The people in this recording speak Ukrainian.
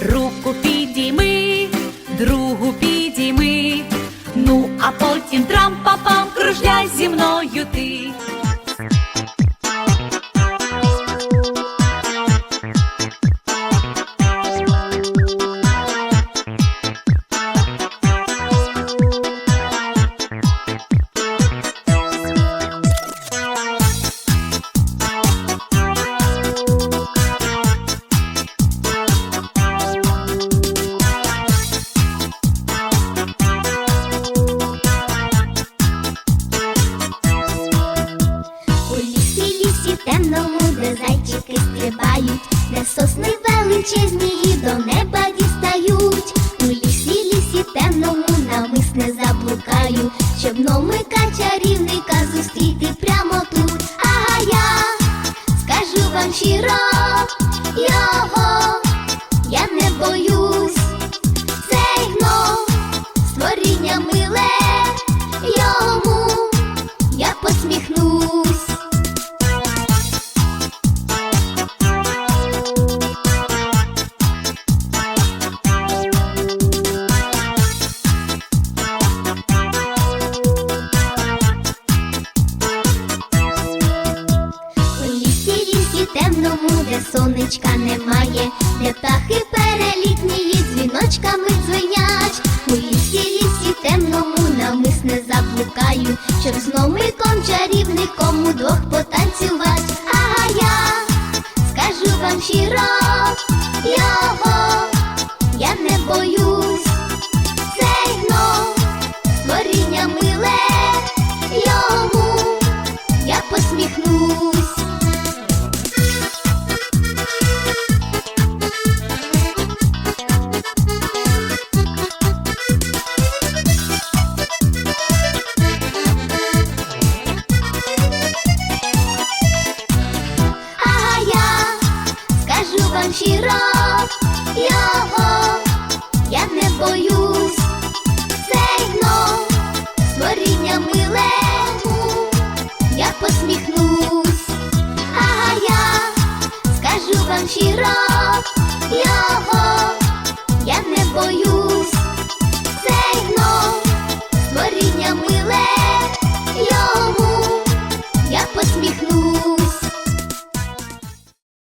руку підійми, другу сосни величезні і до неба дістають. У лісі, лісі темному намисне заблукаю, щоб номика чарівника зустріти прямо тут. А я скажу вам щиро його, я не боюсь. Цей гном створіння миле йому лісі де сонечка немає, де птахи перелітні дзвіночками дзвенять. У лісі, лісі темному намисне заблукаю, щоб з номиком чарівником удвох потанцювать. А я скажу вам щиро вам його, я не боюсь. Цей гном створіння милему, я посміхнусь. А я скажу вам щиро